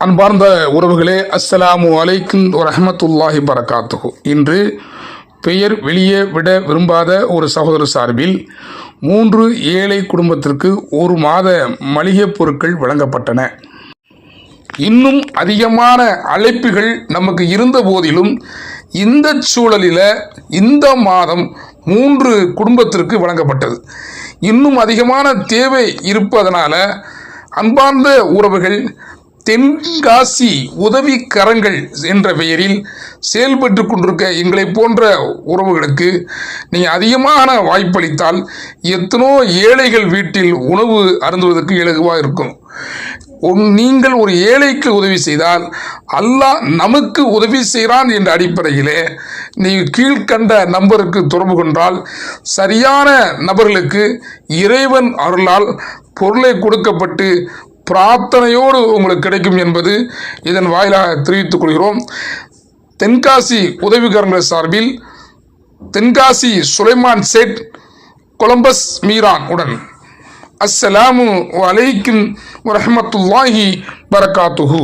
அன்பார்ந்த உறவுகளே அஸ்ஸலாமு அலைக்கும் ரஹமத்துல்லாஹி பரகாத்துகு இன்று பெயர் வெளியே விட விரும்பாத ஒரு சகோதரர் சார்பில் மூன்று ஏழை குடும்பத்திற்கு ஒரு மாத மளிகைப் பொருட்கள் வழங்கப்பட்டன. இன்னும் அதிகமான அழைப்புகள் நமக்கு இருந்த போதிலும் இந்த சூழலில் இந்த மாதம் மூன்று குடும்பத்திற்கு வழங்கப்பட்டது. இன்னும் அதிகமான தேவை இருப்பதனால அன்பார்ந்த உறவுகள் தென்காசி உதவி கரங்கள் என்ற பெயரில் செயல்பட்டு கொண்டிருக்க எங்களை போன்ற உறவுகளுக்கு நீங்கள் அதிகமான வாய்ப்பளித்தால் எத்தனோ ஏழைகள் வீட்டில் உணவு அருந்துவதற்கு இலகுவாக இருக்கும். ஒன் நீங்கள் ஒரு ஏழைக்கு உதவி செய்தால் அல்லாஹ் நமக்கு உதவி செய்கிறான் என்ற அடிப்படையிலே நீ கீழ்கண்ட நம்பருக்கு தொடர்பு கொண்டால் சரியான நபர்களுக்கு இறைவன் அருளால் பொருளை கொடுக்கப்பட்டு பிரார்த்தனையோடு உங்களுக்கு கிடைக்கும் என்பது இதன் வாயிலாக தெரிவித்துக் கொள்கிறோம். தென்காசி உதவிகரங்கள் சார்பில் தென்காசி சுலைமான் சேட் கொலம்பஸ் மீரான் உடன் அஸ்ஸலாமு அலைக்கும் வரஹ்மத்துல்லாஹி பரகாத்துஹு